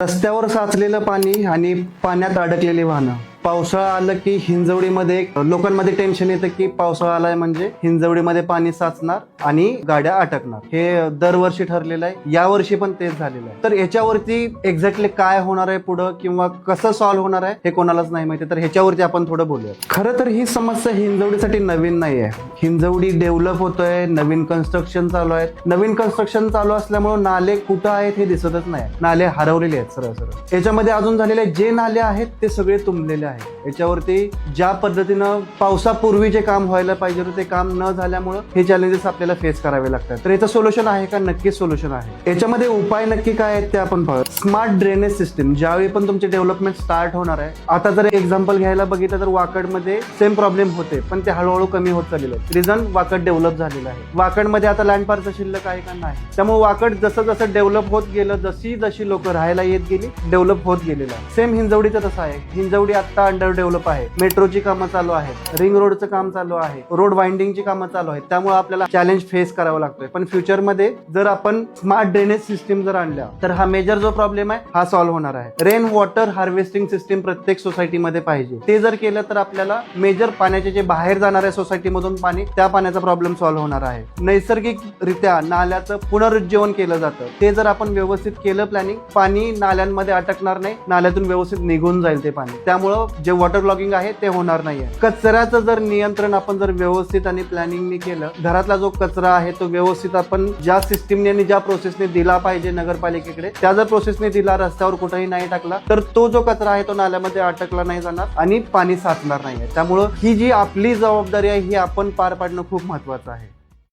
रस्त्यावर साचलेलं पाणी आणि पाण्यात अडकलेली वाहनं. पावसाळा आलं की हिंजवडीमध्ये लोकांमध्ये टेन्शन येतं की पावसाळा आलाय म्हणजे हिंजवडीमध्ये पाणी साचणार आणि गाड्या अटकणार. हे दरवर्षी ठरलेलं आहे. यावर्षी पण तेच झालेलं आहे. तर याच्यावरती एक्झॅक्टली काय होणार आहे पुढं किंवा कसं सॉल्व्ह होणार आहे हे कोणालाच नाही माहिती. तर ह्याच्यावरती आपण थोडं बोलूया खरं तर ही समस्या हिंजवडीसाठी नवीन नाही आहे. हिंजवडी डेव्हलप होतोय नवीन कन्स्ट्रक्शन चालू आहे नवीन कन्स्ट्रक्शन चालू असल्यामुळे नाले कुठं आहेत हे दिसतच नाही. नाले हरवलेले आहेत सरळ सरळ. याच्यामध्ये अजून झालेले जे नाले आहेत ते सगळे तुंबलेले आहेत याच्यावरती ज्या पद्धतीनं पावसापूर्वी जे काम व्हायला पाहिजे होतं ते काम न झाल्यामुळं हे चॅलेंजेस आपल्याला फेस करावे लागतात. तर याचं सोल्युशन आहे का? नक्कीच सोल्युशन आहे. याच्यामध्ये उपाय नक्की काय आहेत ते आपण पाहू स्मार्ट ड्रेनेज सिस्टीम ज्यावेळी पण तुमचे डेव्हलपमेंट स्टार्ट होणार आहे आता जर एक्झाम्पल घ्यायला बघितलं तर वाकडमध्ये सेम प्रॉब्लेम होते पण ते हळूहळू कमी होत चाललेलं आहे रिझन वाकड डेव्हलप झालेलं आहे. वाकडमध्ये आता लँड पार्कचं शिल्लक आहे का? नाही. त्यामुळे वाकड जसं जसं डेव्हलप होत गेलं जशी जशी लोक राहायला येत गेली डेव्हलप होत गेलेलं आहे. सेम हिंजवडीचं तसं आहे. हिंजवडी आता अंडर डेव्हलप आहे. मेट्रोची कामं चालू आहेत रिंग रोडचं काम चालू आहे. रोड वाइंडिंगची कामं चालू आहेत. त्यामुळे आपल्याला चॅलेंज फेस करावं लागतोय. पण फ्युचरमध्ये जर आपण स्मार्ट ड्रेनेज सिस्टीम जर आणल्या तर हा मेजर जो प्रॉब्लेम आहे हा सॉल्व्ह होणार आहे. रेन वॉटर हार्वेस्टिंग सिस्टीम प्रत्येक सोसायटीमध्ये पाहिजे. ते जर केलं तर आपल्याला मेजर पाण्याचे जे बाहेर जाणाऱ्या सोसायटीमधून पाणी त्या पाण्याचा प्रॉब्लेम सॉल्व्ह होणार आहे. नैसर्गिकरित्या नाल्याचं पुनरुज्जीवन केलं जातं. ते जर आपण व्यवस्थित केलं प्लॅनिंग पाणी नाल्यांमध्ये अटकणार नाही नाल्यातून व्यवस्थित निघून जाईल ते पाणी. त्यामुळं जेव्हा वॉटर ब्लॉगिंग आहे ते होणार नाहीये. कचऱ्याचं जर नियंत्रण आपण जर व्यवस्थित आणि प्लॅनिंगने केलं घरातला जो कचरा आहे तो व्यवस्थित आपण ज्या सिस्टीमने आणि ज्या प्रोसेसने दिला पाहिजे नगरपालिकेकडे त्या जर प्रोसेसने दिला रस्त्यावर कुठेही नाही टाकला तर तो जो कचरा आहे तो नाल्यामध्ये अटकला नाही जाणार आणि पाणी साचणार नाहीये. त्यामुळं ही जी आपली जबाबदारी आहे ही आपण पार पाडणं खूप महत्वाचं आहे.